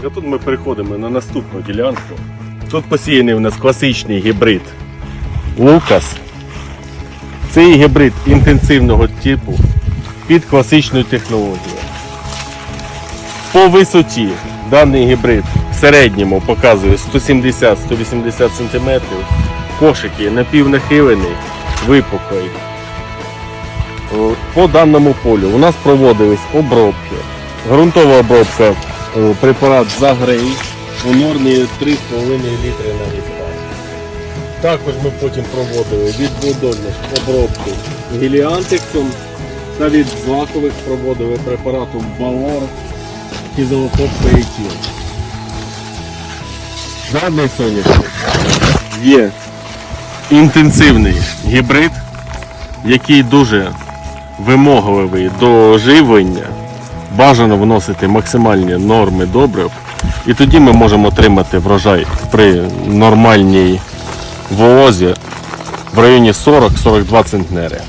І тут ми переходимо на наступну ділянку. Тут посіяний у нас класичний гібрид Лукас. Цей гібрид інтенсивного типу під класичною технологією. По висоті даний гібрид в середньому показує 170-180 см. Кошики напівнахилений, випуклий. По даному полю у нас проводились обробки. Ґрунтова обробка препарат Загрей у нормі 3,5 літри на гектар. Також ми потім проводили від обробку гіліантексом та від злакових проводили препаратом Балор кізелофоб перетіл. Даний соняшник є інтенсивний гібрид, який дуже вимогливий до живлення. Бажано вносити максимальні норми добрив, і тоді ми можемо отримати врожай при нормальній волозі в районі 40-42 центнери.